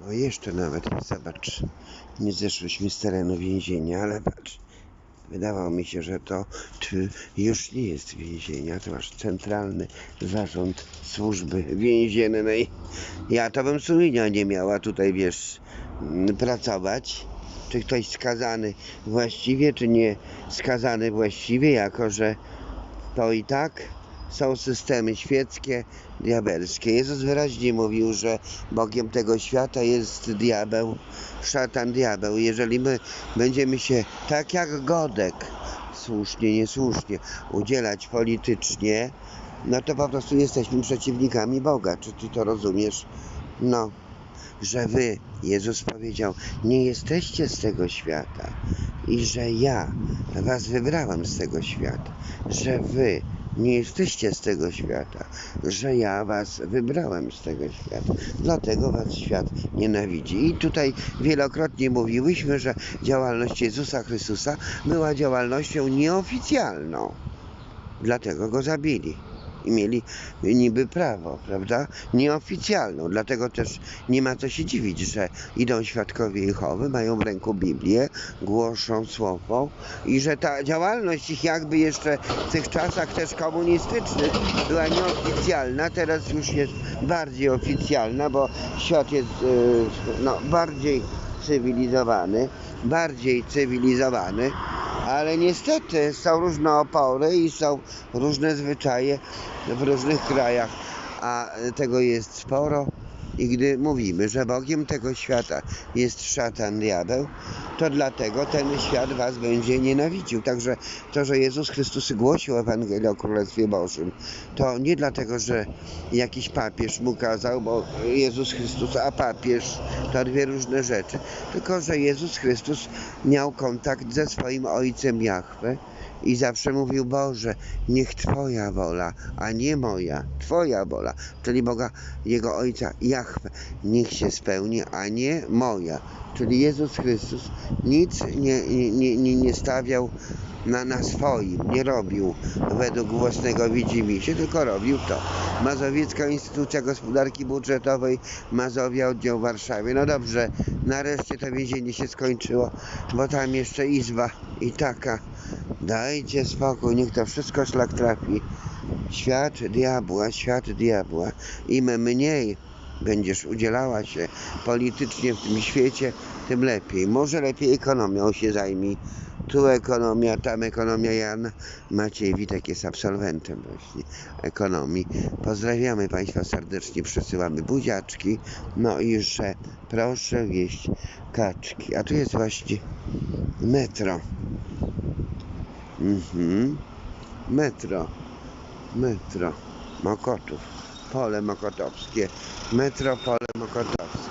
O, jeszcze nawet, zobacz, nie zeszłyśmy z terenu więzienia, ale patrz, wydawało mi się, że to już nie jest więzienia, to masz centralny zarząd służby więziennej. Ja to bym sumienia nie miała tutaj, wiesz, mm, pracować. Czy ktoś skazany właściwie, czy nie skazany właściwie, jako że to i tak są systemy świeckie, diabelskie. Jezus wyraźnie mówił, że Bogiem tego świata jest diabeł, szatan diabeł. Jeżeli my będziemy się tak jak Godek, słusznie, niesłusznie, udzielać politycznie, no to po prostu jesteśmy przeciwnikami Boga. Czy ty to rozumiesz? No, że wy, Jezus powiedział, nie jesteście z tego świata i że ja was wybrałem z tego świata, że wy nie jesteście z tego świata, że ja was wybrałem z tego świata. Dlatego was świat nienawidzi. I tutaj wielokrotnie mówiłyśmy, że działalność Jezusa Chrystusa była działalnością nieoficjalną. Dlatego go zabili. I mieli niby prawo, prawda? Nieoficjalną. Dlatego też nie ma co się dziwić, że idą świadkowie Jehowy, mają w ręku Biblię, głoszą słowo i że ta działalność ich jakby jeszcze w tych czasach też komunistycznych była nieoficjalna, teraz już jest bardziej oficjalna, bo świat jest yy, no, bardziej cywilizowany, bardziej cywilizowany, ale niestety są różne opory i są różne zwyczaje w różnych krajach, a tego jest sporo. I gdy mówimy, że Bogiem tego świata jest szatan, diabeł, to dlatego ten świat was będzie nienawidził. Także to, że Jezus Chrystus głosił Ewangelię o Królestwie Bożym, to nie dlatego, że jakiś papież mu kazał, bo Jezus Chrystus, a papież to dwie różne rzeczy, tylko że Jezus Chrystus miał kontakt ze swoim Ojcem Jahwe i zawsze mówił Boże, niech Twoja wola, a nie moja, Twoja wola, czyli Boga, Jego Ojca Jahwe, niech się spełni, a nie moja. Czyli Jezus Chrystus nic nie, nie, nie, nie stawiał na, na swoim, nie robił według własnego widzimisię, tylko robił to. Mazowiecka Instytucja Gospodarki Budżetowej, Mazowia Oddział w Warszawie. No dobrze, nareszcie to więzienie się skończyło, bo tam jeszcze izba i taka. Dajcie spokój, niech to wszystko szlak trafi. Świat diabła, świat diabła. Im mniej będziesz udzielała się politycznie w tym świecie, tym lepiej. Może lepiej ekonomią się zajmij. Tu ekonomia, tam ekonomia. Jan Maciej Witek jest absolwentem właśnie ekonomii. Pozdrawiamy Państwa serdecznie, przesyłamy buziaczki. No i że proszę wieść kaczki. A tu jest właśnie metro. Mhm. Metro. Metro. Mokotów. Pole Mokotowskie. Metro Pole Mokotowskie.